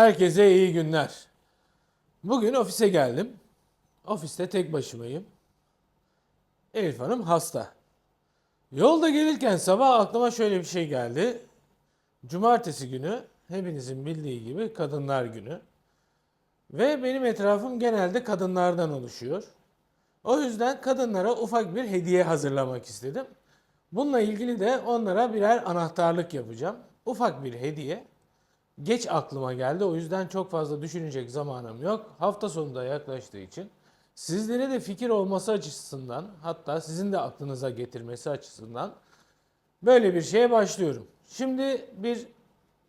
Herkese iyi günler. Bugün ofise geldim. Ofiste tek başımayım. Elif Hanım hasta. Yolda gelirken sabah aklıma şöyle bir şey geldi. Cumartesi günü hepinizin bildiği gibi kadınlar günü. Ve benim etrafım genelde kadınlardan oluşuyor. O yüzden kadınlara ufak bir hediye hazırlamak istedim. Bununla ilgili de onlara birer anahtarlık yapacağım. Ufak bir hediye. Geç aklıma geldi. O yüzden çok fazla düşünecek zamanım yok. Hafta sonu da yaklaştığı için sizlere de fikir olması açısından hatta sizin de aklınıza getirmesi açısından böyle bir şeye başlıyorum. Şimdi bir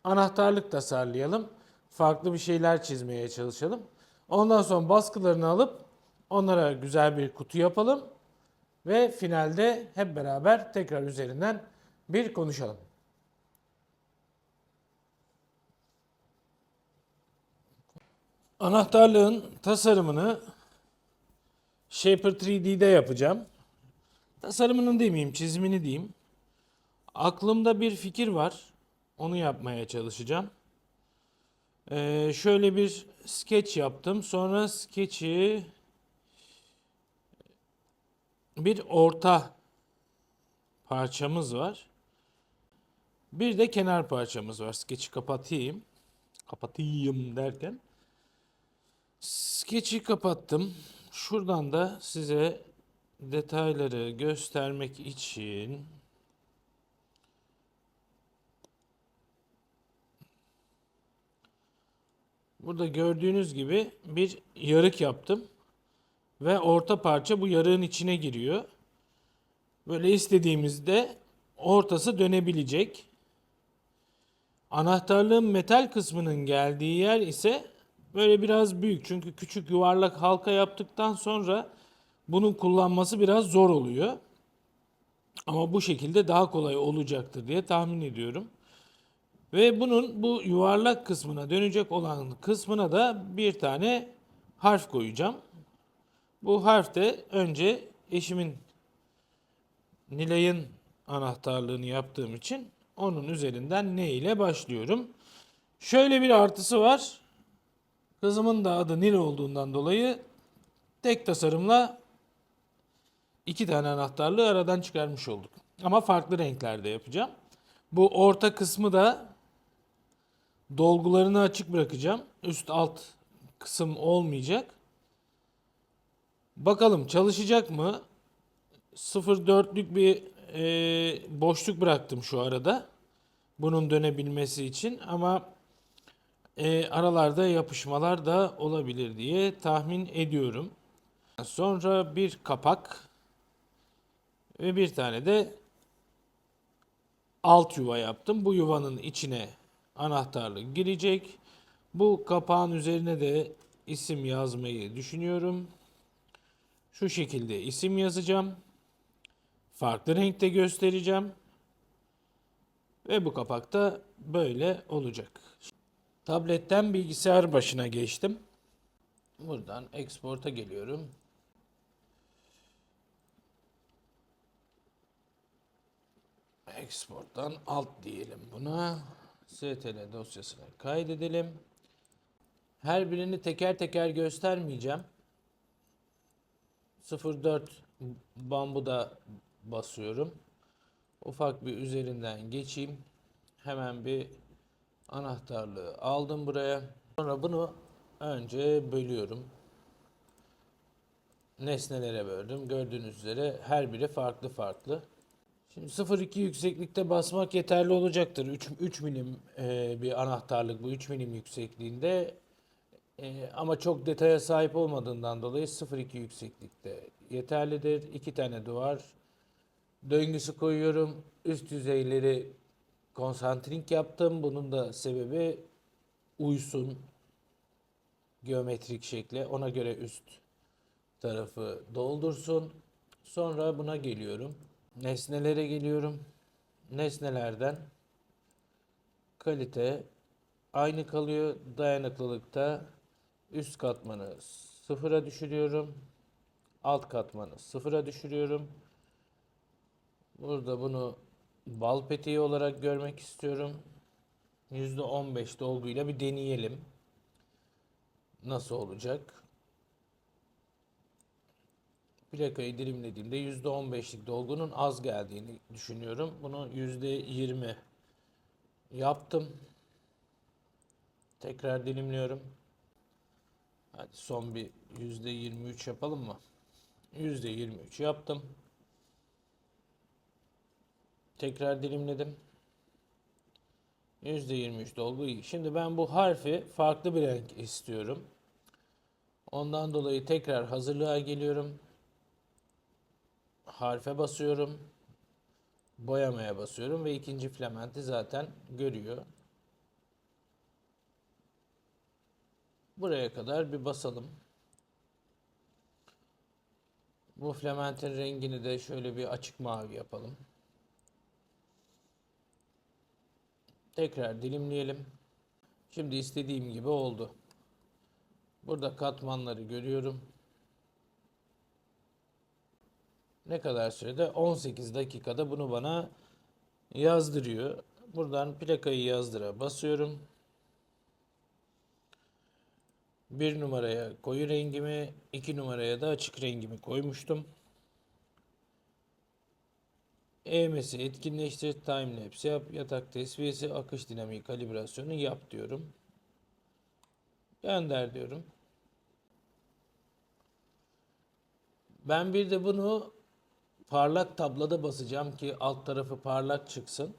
anahtarlık tasarlayalım. Farklı bir şeyler çizmeye çalışalım. Ondan sonra baskılarını alıp onlara güzel bir kutu yapalım ve finalde hep beraber tekrar üzerinden bir konuşalım. Anahtarlığın tasarımını Shaper 3D'de yapacağım. Tasarımını demeyeyim, çizimini diyeyim. Aklımda bir fikir var. Onu yapmaya çalışacağım. Ee, şöyle bir sketch yaptım. Sonra sketch'i bir orta parçamız var. Bir de kenar parçamız var. Sketch'i kapatayım. Kapatayım derken. Sketch'i kapattım. Şuradan da size detayları göstermek için burada gördüğünüz gibi bir yarık yaptım. Ve orta parça bu yarığın içine giriyor. Böyle istediğimizde ortası dönebilecek. Anahtarlığın metal kısmının geldiği yer ise böyle biraz büyük. Çünkü küçük yuvarlak halka yaptıktan sonra bunun kullanması biraz zor oluyor. Ama bu şekilde daha kolay olacaktır diye tahmin ediyorum. Ve bunun bu yuvarlak kısmına dönecek olan kısmına da bir tane harf koyacağım. Bu harf de önce eşimin Nilay'ın anahtarlığını yaptığım için onun üzerinden ne ile başlıyorum. Şöyle bir artısı var. Kızımın da adı Nil olduğundan dolayı tek tasarımla iki tane anahtarlığı aradan çıkarmış olduk. Ama farklı renklerde yapacağım. Bu orta kısmı da dolgularını açık bırakacağım. Üst alt kısım olmayacak. Bakalım çalışacak mı? 0.4'lük bir e, boşluk bıraktım şu arada. Bunun dönebilmesi için ama e, aralarda yapışmalar da olabilir diye tahmin ediyorum. Sonra bir kapak ve bir tane de alt yuva yaptım. Bu yuvanın içine anahtarlık girecek. Bu kapağın üzerine de isim yazmayı düşünüyorum. Şu şekilde isim yazacağım. Farklı renkte göstereceğim. Ve bu kapakta böyle olacak. Tabletten bilgisayar başına geçtim. Buradan export'a geliyorum. Export'tan alt diyelim buna. STL dosyasına kaydedelim. Her birini teker teker göstermeyeceğim. 04 bambuda basıyorum. Ufak bir üzerinden geçeyim. Hemen bir anahtarlığı aldım buraya. Sonra bunu önce bölüyorum. Nesnelere böldüm. Gördüğünüz üzere her biri farklı farklı. Şimdi 0.2 yükseklikte basmak yeterli olacaktır. 3, 3 milim e, bir anahtarlık bu 3 milim yüksekliğinde. E, ama çok detaya sahip olmadığından dolayı 0.2 yükseklikte yeterlidir. İki tane duvar döngüsü koyuyorum. Üst yüzeyleri konsantrik yaptım. Bunun da sebebi uysun geometrik şekle. Ona göre üst tarafı doldursun. Sonra buna geliyorum. Nesnelere geliyorum. Nesnelerden kalite aynı kalıyor. Dayanıklılıkta üst katmanı sıfıra düşürüyorum. Alt katmanı sıfıra düşürüyorum. Burada bunu bal peteği olarak görmek istiyorum. %15 dolguyla bir deneyelim. nasıl olacak? Plakayı dilimlediğimde %15'lik dolgunun az geldiğini düşünüyorum. Bunu %20 yaptım. Tekrar dilimliyorum. Hadi son bir %23 yapalım mı? %23 yaptım. Tekrar dilimledim. %23 dolgu iyi. Şimdi ben bu harfi farklı bir renk istiyorum. Ondan dolayı tekrar hazırlığa geliyorum. Harfe basıyorum. Boyamaya basıyorum ve ikinci filamenti zaten görüyor. Buraya kadar bir basalım. Bu filamentin rengini de şöyle bir açık mavi yapalım. Tekrar dilimleyelim. Şimdi istediğim gibi oldu. Burada katmanları görüyorum. Ne kadar sürede? 18 dakikada bunu bana yazdırıyor. Buradan plakayı yazdıra basıyorum. Bir numaraya koyu rengimi, iki numaraya da açık rengimi koymuştum. EMS'i etkinleştir, timelapse yap, yatak tesviyesi, akış dinamiği kalibrasyonu yap diyorum. Gönder diyorum. Ben bir de bunu parlak tabloda basacağım ki alt tarafı parlak çıksın.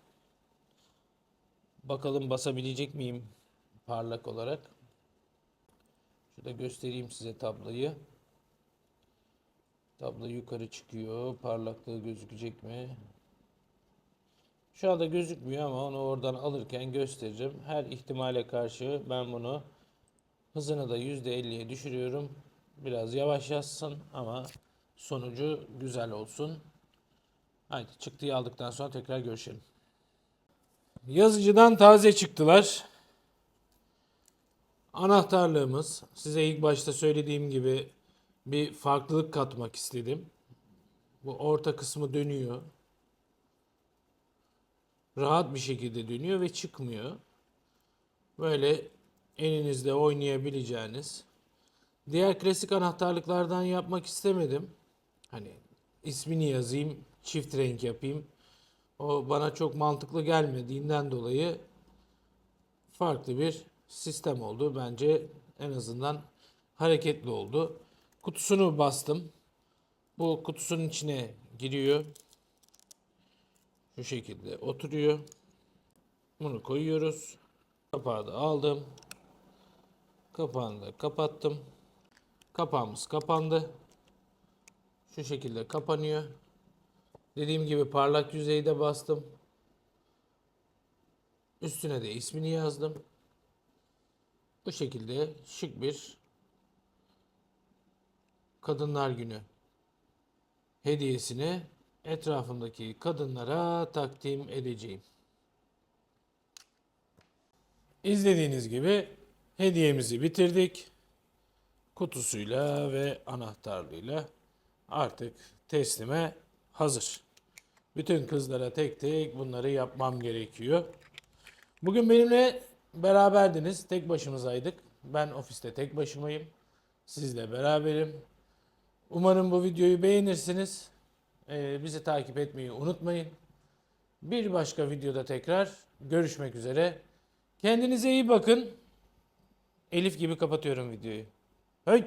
Bakalım basabilecek miyim parlak olarak. Şurada göstereyim size tabloyu. Tablo yukarı çıkıyor. Parlaklığı gözükecek mi? Şu anda gözükmüyor ama onu oradan alırken gösteririm. Her ihtimale karşı ben bunu hızını da %50'ye düşürüyorum. Biraz yavaş yazsın ama sonucu güzel olsun. Haydi çıktıyı aldıktan sonra tekrar görüşelim. Yazıcıdan taze çıktılar. Anahtarlığımız size ilk başta söylediğim gibi bir farklılık katmak istedim. Bu orta kısmı dönüyor. Rahat bir şekilde dönüyor ve çıkmıyor. Böyle elinizde oynayabileceğiniz. Diğer klasik anahtarlıklardan yapmak istemedim. Hani ismini yazayım, çift renk yapayım. O bana çok mantıklı gelmediğinden dolayı farklı bir sistem oldu. Bence en azından hareketli oldu. Kutusunu bastım. Bu kutusunun içine giriyor. Şu şekilde oturuyor. Bunu koyuyoruz. Kapağı da aldım. Kapağını da kapattım. Kapağımız kapandı. Şu şekilde kapanıyor. Dediğim gibi parlak yüzeyde bastım. Üstüne de ismini yazdım. Bu şekilde şık bir Kadınlar Günü hediyesini etrafımdaki kadınlara takdim edeceğim. İzlediğiniz gibi hediyemizi bitirdik. Kutusuyla ve anahtarlığıyla artık teslime hazır. Bütün kızlara tek tek bunları yapmam gerekiyor. Bugün benimle beraberdiniz. Tek başımızaydık. Ben ofiste tek başımayım. Sizle beraberim. Umarım bu videoyu beğenirsiniz. Ee, bizi takip etmeyi unutmayın. Bir başka videoda tekrar görüşmek üzere. Kendinize iyi bakın. Elif gibi kapatıyorum videoyu. Hey!